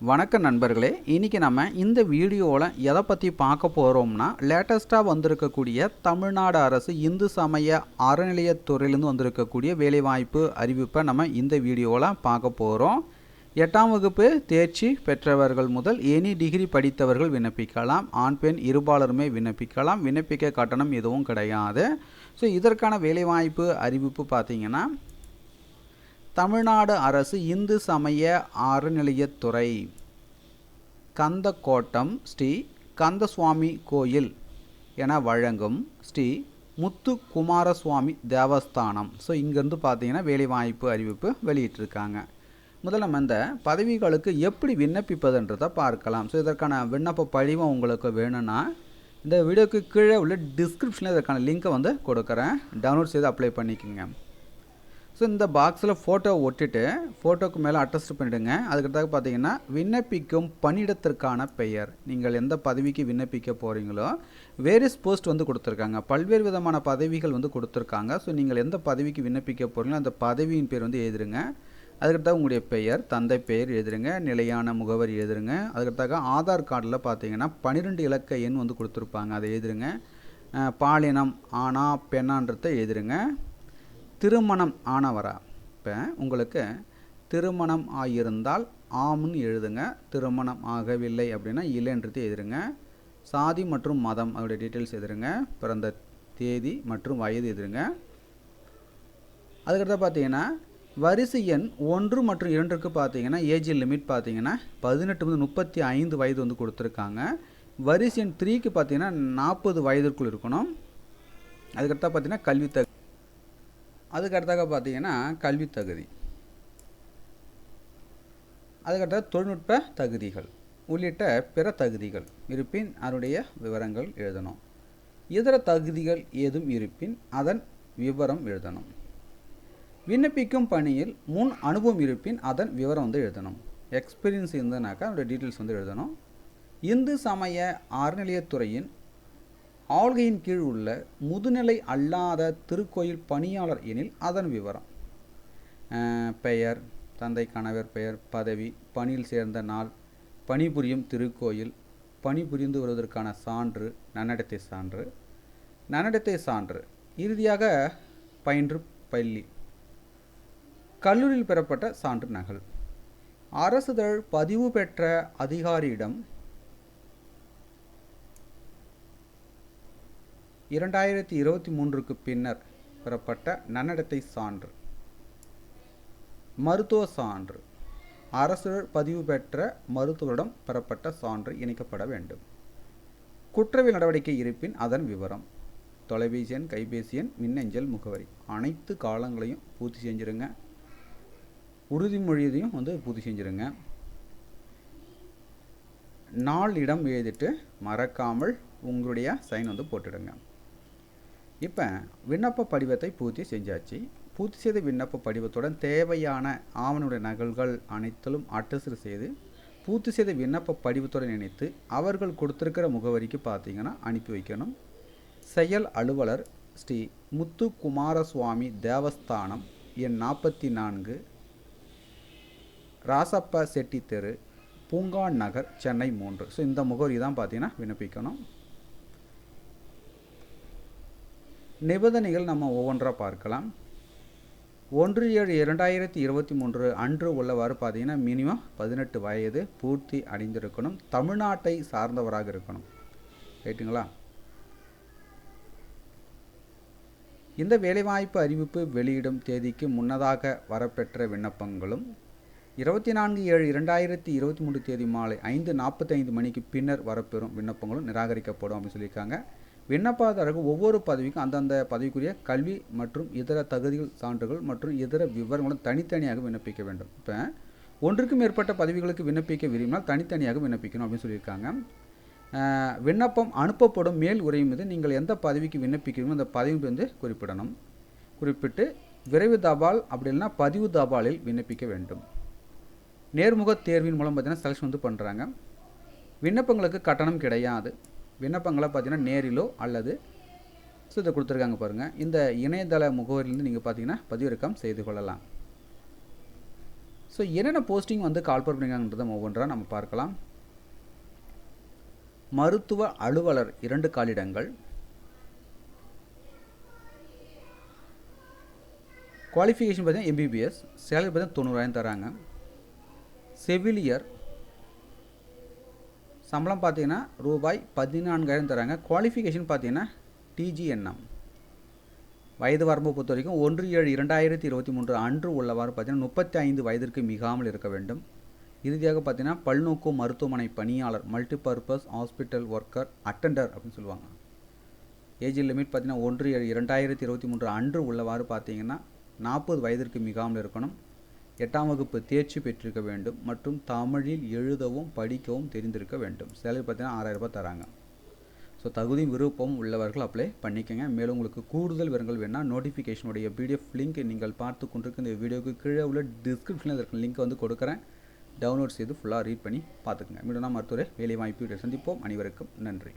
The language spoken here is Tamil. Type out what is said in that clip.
வணக்கம் நண்பர்களே இன்றைக்கி நம்ம இந்த வீடியோவில் எதை பற்றி பார்க்க போகிறோம்னா லேட்டஸ்ட்டாக வந்திருக்கக்கூடிய தமிழ்நாடு அரசு இந்து சமய அறநிலையத்துறையிலேருந்து வந்திருக்கக்கூடிய வேலைவாய்ப்பு அறிவிப்பை நம்ம இந்த வீடியோவில் பார்க்க போகிறோம் எட்டாம் வகுப்பு தேர்ச்சி பெற்றவர்கள் முதல் எனி டிகிரி படித்தவர்கள் விண்ணப்பிக்கலாம். ஆண் பெண் இருபாலருமே விண்ணப்பிக்கலாம். விண்ணப்பிக்க கட்டணம் எதுவும் கிடையாது. ஸோ இதற்கான வேலைவாய்ப்பு அறிவிப்பு பார்த்தீங்கன்னா தமிழ்நாடு அரசு இந்து சமய அறநிலையத்துறை. கந்தக்கோட்டம் ஸ்ரீ கந்தசுவாமி கோயில் என வழங்கும் ஸ்ரீ முத்து குமாரசுவாமி தேவஸ்தானம். ஸோ இங்கேருந்து பார்த்தீங்கன்னா வேலைவாய்ப்பு அறிவிப்பு வெளியிட்டிருக்காங்க. முதல்ல நம்ம இந்த பதவிகளுக்கு எப்படி விண்ணப்பிப்பதுன்றதை பார்க்கலாம். ஸோ இதற்கான விண்ணப்ப படிவம் உங்களுக்கு வேணும்னா இந்த வீடியோக்கு கீழே உள்ள டிஸ்கிரிப்ஷனில் இதற்கான லிங்க்கை வந்து கொடுக்குறேன். டவுன்லோட் செய்து அப்ளை பண்ணிக்கோங்க. ஸோ இந்த பாக்ஸில் ஃபோட்டோ ஒட்டிட்டு ஃபோட்டோக்கு மேலே அட்டஸ்ட் பண்ணிவிடுங்க அதுக்கடுத்தாக பார்த்தீங்கன்னா விண்ணப்பிக்கும் பணியிடத்திற்கான பெயர். நீங்கள் எந்த பதவிக்கு விண்ணப்பிக்க போகிறீங்களோ வேரியஸ் போஸ்ட் வந்து கொடுத்துருக்காங்க. பல்வேறு விதமான பதவிகள் வந்து கொடுத்துருக்காங்க. ஸோ நீங்கள் எந்த பதவிக்கு விண்ணப்பிக்க போகிறீங்களோ அந்த பதவியின் பேர் வந்து எழுதுருங்க. அதுக்கடுத்தாக உங்களுடைய பெயர் தந்தை பெயர் எழுதுருங்க. நிலையான முகவரி எழுதுருங்க. அதுக்கடுத்தாக ஆதார் கார்டில் பார்த்தீங்கன்னா பன்னிரெண்டு இலக்க எண் வந்து கொடுத்துருப்பாங்க. அதை எழுதுருங்க. பாலினம் ஆனா பெண்ணான்றதை எழுதுருங்க. திருமணம் ஆனவரா? இப்போ உங்களுக்கு திருமணம் ஆகியிருந்தால் ஆம்னு எழுதுங்க. திருமணம் ஆகவில்லை அப்படின்னா இல்லைன்றது எழுதுருங்க சாதி மற்றும் மதம் அதோடைய டீட்டெயில்ஸ் எழுதுருங்க பிறந்த தேதி மற்றும் வயது எழுதுருங்க அதுக்கடுத்து பார்த்தீங்கன்னா வரிசை எண் ஒன்று மற்றும் இரண்டுக்கு பார்த்தீங்கன்னா ஏஜ் லிமிட் பார்த்தீங்கன்னா பதினெட்டு வந்து முப்பத்தி ஐந்து வயது வந்து கொடுத்துருக்காங்க. வரிசை எண் த்ரீக்கு பார்த்தீங்கன்னா நாற்பது வயதிற்குள் இருக்கணும். அதுக்கடுத்தா பார்த்தீங்கன்னா கல்வி அதுக்கடுத்தாக பார்த்தீங்கன்னா கல்வி தகுதி. அதுக்கடுத்த தொழில்நுட்ப தகுதிகள் உள்ளிட்ட பிற தகுதிகள். இருப்பின் அதனுடைய விவரங்கள் எழுதணும். இதர தகுதிகள் ஏதும் இருப்பின் அதன் விவரம் எழுதணும். விண்ணப்பிக்கும் பணியில் முன் அனுபவம் இருப்பின் அதன் விவரம் வந்து எழுதணும். எக்ஸ்பீரியன்ஸ் இருந்ததுனாக்கா அதோடய டீட்டெயில்ஸ் வந்து எழுதணும். இந்து சமய அறநிலையத்துறையின் ஆள்கையின் கீழ் உள்ள முதுநிலை அல்லாத திருக்கோயில் பணியாளர் எனில் அதன் விவரம். பெயர் தந்தை கணவர் பெயர் பதவி பணியில் சேர்ந்த நாள் பணிபுரியும் திருக்கோயில் பணிபுரிந்து வருவதற்கான சான்று நன்னடத்தை சான்று நன்னடத்தை சான்று. இறுதியாக பயின்று பள்ளி. கல்லூரியில் பெறப்பட்ட சான்று நகல். அரசுதழ் பதிவு பெற்ற அதிகாரியிடம் இரண்டாயிரத்தி இருபத்தி மூன்றுக்கு பின்னர் பெறப்பட்ட நன்னடத்தை சான்று. மருத்துவ சான்று. அரசு பதிவு பெற்ற மருத்துவரிடம் பெறப்பட்ட சான்று இணைக்கப்பட வேண்டும். குற்றவியல் நடவடிக்கை இருப்பின் அதன் விவரம். தொலைபேசி எண் கைபேசி எண் மின்னஞ்சல் முகவரி. அனைத்து காலங்களையும் பூர்த்தி செஞ்சிருங்க. உறுதிமொழியதையும் வந்து பூர்த்தி செஞ்சிருங்க. நாள் இடம் எழுதிட்டு மறக்காமல் உங்களுடைய சைன் வந்து போட்டுடுங்க. இப்போ விண்ணப்ப படிவத்தை பூர்த்தி செஞ்சாச்சு. பூர்த்தி செய்த விண்ணப்ப படிவத்துடன் தேவையான ஆவணனுடைய நகல்கள் அனைத்திலும் அட்டஸ்ட் செய்து பூர்த்தி செய்த விண்ணப்ப படிவத்துடன் இணைத்து அவர்கள் கொடுத்துருக்கிற முகவரிக்கு பார்த்தீங்கன்னா அனுப்பி வைக்கணும். செயல் அலுவலர் ஸ்ரீ முத்து குமாரசுவாமி தேவஸ்தானம் எண் நாற்பத்தி நான்கு ராசப்ப செட்டி தெரு பூங்கான் நகர் சென்னை மூன்று. ஸோ இந்த முகவரி தான் பார்த்தீங்கன்னா விண்ணப்பிக்கணும். நிபந்தனைகள் நம்ம ஒவ்வொன்றாக பார்க்கலாம். ஒன்று ஏழு இரண்டாயிரத்தி இருபத்தி மூன்று அன்று உள்ளவாறு பார்த்தீங்கன்னா மினிமம் பதினெட்டு வயது பூர்த்தி அடைந்திருக்கணும். தமிழ்நாட்டை சார்ந்தவராக இருக்கணும். ரைட்டுங்களா இந்த வேலைவாய்ப்பு அறிவிப்பு வெளியிடும் தேதிக்கு முன்னதாக வரப்பெற்ற விண்ணப்பங்களும் இருபத்தி நான்கு ஏழு இரண்டாயிரத்தி இருபத்தி மூணு தேதி மாலை ஐந்து நாற்பத்தைந்து மணிக்கு பின்னர் வரப்பெறும் விண்ணப்பங்களும் நிராகரிக்கப்படும் அப்படின்னு சொல்லியிருக்காங்க. விண்ணப்பதாரர்கள் ஒவ்வொரு பதவிக்கும் அந்தந்த பதவிக்குரிய கல்வி மற்றும் இதர தகுதிகள் சான்றுகள் மற்றும் இதர விவரங்களும் தனித்தனியாக விண்ணப்பிக்க வேண்டும். இப்போ ஒன்றுக்கும் மேற்பட்ட பதவிகளுக்கு விண்ணப்பிக்க விரும்பினால் தனித்தனியாக விண்ணப்பிக்கணும் அப்படின்னு சொல்லியிருக்காங்க. விண்ணப்பம் அனுப்பப்படும் மேல் உரையும் மீது நீங்கள் எந்த பதவிக்கு விண்ணப்பிக்கிறீங்களோ அந்த பதவி வந்து குறிப்பிடணும். குறிப்பிட்டு விரைவு தபால் அப்படி இல்லைன்னா பதிவு தபாலில் விண்ணப்பிக்க வேண்டும். நேர்முக தேர்வின் மூலம் பார்த்தீங்கன்னா செலக்ஷன் வந்து பண்ணுறாங்க விண்ணப்பங்களுக்கு கட்டணம் கிடையாது. விண்ணப்பங்களை பார்த்தீங்கன்னா நேரிலோ அல்லது ஸோ இதை கொடுத்துருக்காங்க பாருங்கள் இந்த இணையதள முகவரிலேருந்து நீங்கள் பார்த்தீங்கன்னா பதிவிறக்கம் செய்து கொள்ளலாம். ஸோ என்னென்ன போஸ்டிங் வந்து கால் பண்ணியிருக்காங்கன்றதை ஒவ்வொன்றாக நம்ம பார்க்கலாம். மருத்துவ அலுவலர் இரண்டு காலிடங்கள். குவாலிஃபிகேஷன் பார்த்தீங்கன்னா எம்பிபிஎஸ் சேலரி பார்த்தீங்கன்னா தொண்ணூறாயிரம் தராங்க. செவிலியர் சம்பளம் பார்த்தீங்கன்னா ரூபாய் பதினான்காயிரம் தராங்க. குவாலிஃபிகேஷன் பார்த்தீங்கன்னா டிஜிஎன்எம் வயது வரம்பு பொறுத்த வரைக்கும் ஒன்று ஏழு இரண்டாயிரத்தி இருபத்தி மூன்று அன்று உள்ளவாறு பார்த்தீங்கன்னா முப்பத்தி ஐந்து வயதிற்கு மிகாமல் இருக்க வேண்டும். இறுதியாக பார்த்தீங்கன்னா பல்நோக்கு மருத்துவமனை பணியாளர் மல்டிபர்பஸ் ஹாஸ்பிட்டல் ஒர்க்கர் அட்டெண்டர் அப்படின்னு சொல்லுவாங்க. ஏஜ் லிமிட் பார்த்தீங்கன்னா ஒன்று ஏழு இரண்டாயிரத்தி இருபத்தி மூன்று அன்று உள்ளவாறு பார்த்தீங்கன்னா நாற்பது வயதிற்கு மிகாமல் இருக்கணும். எட்டாம் வகுப்பு தேர்ச்சி பெற்றிருக்க வேண்டும் மற்றும் தமிழில் எழுதவும் படிக்கவும் தெரிந்திருக்க வேண்டும். சேலரி பார்த்தீங்கன்னா ஆறாயிரம் ரூபாய் தராங்க. ஸோ தகுதி விருப்பம் உள்ளவர்கள் அப்ளை பண்ணிக்கோங்க. மேலும் உங்களுக்கு கூடுதல் விவரங்கள் வேணால் நோட்டிஃபிகேஷனுடைய பிடிஎஃப் லிங்க் நீங்கள் பார்த்து கொண்டிருக்க இந்த வீடியோக்கு கீழே உள்ள டிஸ்கிரிப்ஷனில் இருக்கிற லிங்க் வந்து கொடுக்குறேன். டவுன்லோட் செய்து ஃபுல்லாக ரீட் பண்ணி பார்த்துக்குங்க. மீண்டும் நாம் மருத்துவரை வேலை வாய்ப்பு சந்திப்போம். அனைவருக்கும் நன்றி.